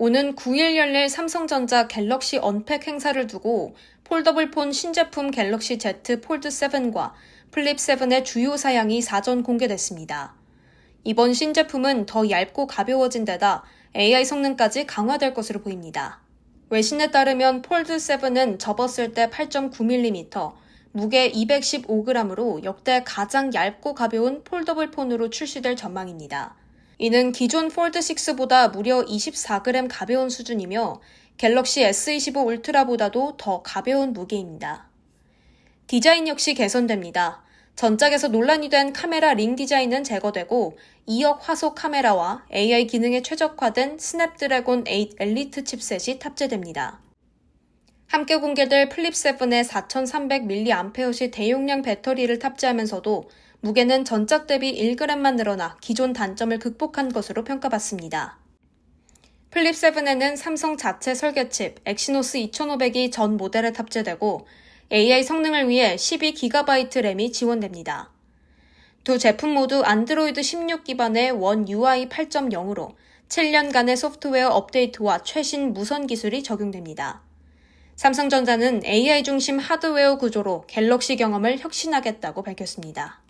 오는 9일 열릴 삼성전자 갤럭시 언팩 행사를 두고 폴더블 폰 신제품 갤럭시 Z 폴드 7과 플립 7의 주요 사양이 사전 공개됐습니다. 이번 신제품은 더 얇고 가벼워진 데다 AI 성능까지 강화될 것으로 보입니다. 외신에 따르면 폴드 7은 접었을 때 8.9mm, 무게 215g으로 역대 가장 얇고 가벼운 폴더블 폰으로 출시될 전망입니다. 이는 기존 폴드 6보다 무려 24g 가벼운 수준이며 갤럭시 S25 울트라보다도 더 가벼운 무게입니다. 디자인 역시 개선됩니다. 전작에서 논란이 된 카메라 링 디자인은 제거되고 2억 화소 카메라와 AI 기능에 최적화된 스냅드래곤 8 엘리트 칩셋이 탑재됩니다. 함께 공개될 플립 7의 4300mAh 대용량 배터리를 탑재하면서도 무게는 전작 대비 1g만 늘어나 기존 단점을 극복한 것으로 평가받습니다. 플립 7에는 삼성 자체 설계 칩 엑시노스 2500이 전 모델에 탑재되고 AI 성능을 위해 12GB 램이 지원됩니다. 두 제품 모두 안드로이드 16 기반의 원 UI 8.0으로 7년간의 소프트웨어 업데이트와 최신 무선 기술이 적용됩니다. 삼성전자는 AI 중심 하드웨어 구조로 갤럭시 경험을 혁신하겠다고 밝혔습니다.